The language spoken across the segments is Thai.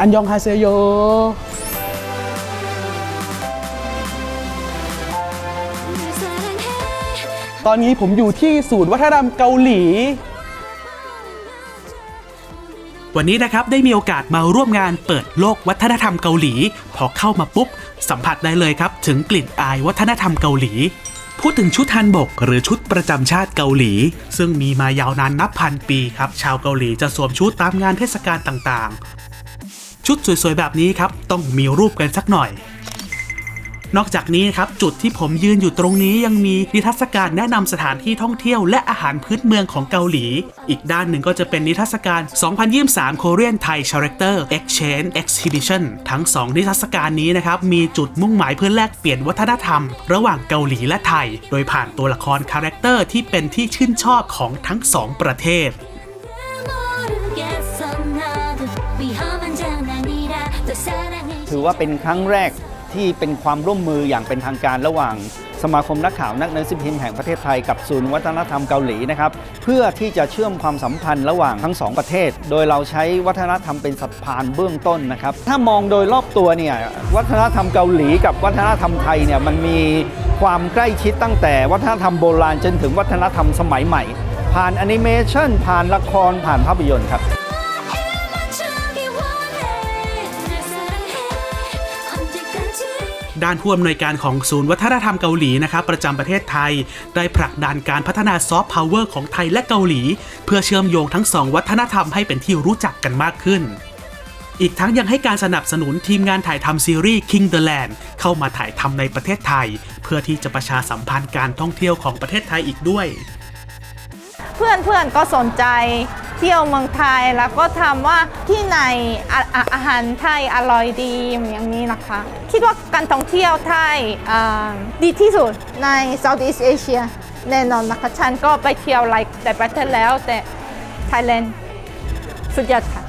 อันยองฮาเซโย ตอนนี้ผมอยู่ที่ศูนย์วัฒนธรรมเกาหลี วันนี้นะครับได้มีโอกาสมาร่วมงานเปิดโลกวัฒนธรรมเกาหลี พอเข้ามาปุ๊บ สัมผัสได้เลยครับ ถึงกลิ่นอายวัฒนธรรมเกาหลี พูดถึงชุดฮันบก หรือชุดประจำชาติเกาหลี ซึ่งมีมายาวนานนับพันปีครับ ชาวเกาหลีจะสวมชุดตามงานเทศกาลต่างๆ ชุดสวยๆแบบนี้ครับ ต้องมีรูปกันสักหน่อย นอกจากนี้นะครับจุดที่ผมยืนอยู่ตรงนี้ยังมีนิทรรศการแนะนำสถานที่ท่องเที่ยวและอาหารพื้นเมืองของเกาหลี อีกด้านหนึ่งก็จะเป็นนิทรรศการ 2023 Korean Thai Character Exchange Exhibition ทั้ง 2 นิทรรศการนี้นะครับมีจุดมุ่งหมายเพื่อแลกเปลี่ยนวัฒนธรรม ระหว่างเกาหลีและไทย โดยผ่านตัวละครคาแรคเตอร์ที่เป็นที่ชื่นชอบของทั้งสองประเทศ ถือว่าเป็นครั้งแรก ที่เป็นความร่วมมืออย่างเป็นทางการระหว่างสมาคมนักข่าวนักหนังสือพิมพ์แห่งประเทศไทยกับศูนย์วัฒนธรรมเกาหลีนะครับเพื่อที่จะเชื่อมความสัมพันธ์ระหว่างทั้งสองประเทศ โดยเราใช้วัฒนธรรมเป็นสะพานเบื้องต้นนะครับถ้ามองโดยรอบตัวเนี่ยวัฒนธรรมเกาหลีกับวัฒนธรรมไทยเนี่ยมันมีความใกล้ชิดตั้งแต่วัฒนธรรมโบราณจนถึงวัฒนธรรมสมัยใหม่ ผ่านแอนิเมชันผ่านละครผ่านภาพยนตร์ครับ ด้านผู้อำนวยการของศูนย์วัฒนธรรมเกาหลีนะครับประจำประเทศไทย ได้ผลักดันการพัฒนาซอฟต์พาวเวอร์ของไทยและเกาหลี เพื่อเชื่อมโยงทั้งสองวัฒนธรรมให้เป็นที่รู้จักกันมากขึ้น อีกทั้งยังให้การสนับสนุนทีมงานถ่ายทำซีรีส์ King the Land เข้ามาถ่ายทำในประเทศไทย เพื่อที่จะประชาสัมพันธ์การท่องเที่ยวของประเทศไทยอีกด้วย เพื่อนๆก็สนใจ เที่ยวเมืองไทยแล้วก็ถามว่าที่ไหนอาอาอาหารไทยอร่อยดีอย่างนี้นะคะ คิดว่าการท่องเที่ยวไทยดีที่สุดใน Southeast Asia แน่นอนนะคะฉันก็ไปเที่ยวหลายแต่ประเทศแล้วแต่ไทยแลนด์สุดยอดค่ะ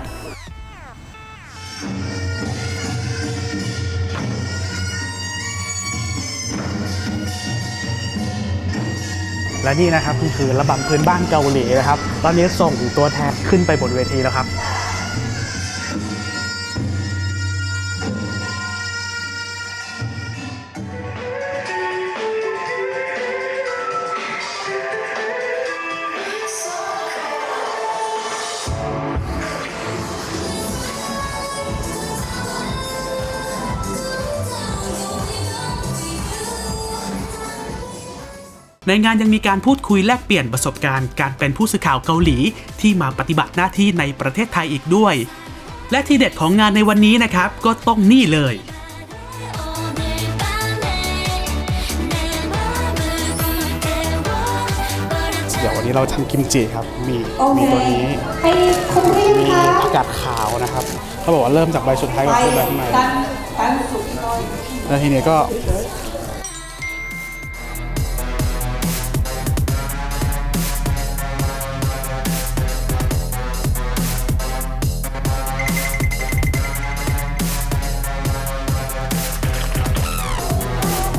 และนี่นะครับก็คือระบำพื้นบ้านเกาหลีนะครับตอนนี้ส่งตัวแทนขึ้นไปบนเวทีแล้วครับ ในงานยังมีการพูดคุยแลกเปลี่ยนประสบการณ์การเป็นผู้สื่อข่าวเกาหลีที่มาปฏิบัติหน้าที่ในประเทศไทยอีกด้วย และที่เด็ดของงานในวันนี้นะครับ ก็ต้องนี่เลย เดี๋ยววันนี้เราทำกิมจิครับ มีโอเคมีตัวนี้ให้คุณรีบมีคะผักกาดขาวนะครับเขาบอกว่าเริ่มจากใบสุดท้ายกับใบข้างในดันดันสุดหน่อยแล้วทีนี้ก็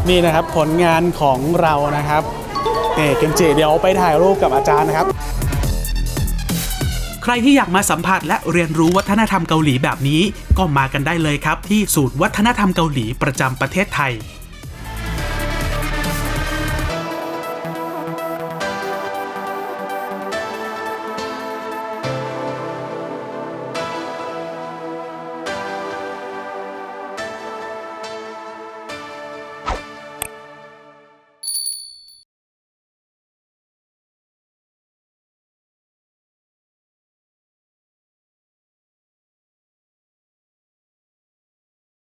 นี่นะครับผลงานของเรานะครับนี่กิมจิเดี๋ยวไปถ่ายรูปกับอาจารย์นะครับ ใครที่อยากมาสัมผัสและเรียนรู้วัฒนธรรมเกาหลีแบบนี้ ก็มากันได้เลยครับที่ศูนย์วัฒนธรรมเกาหลีประจำประเทศไทย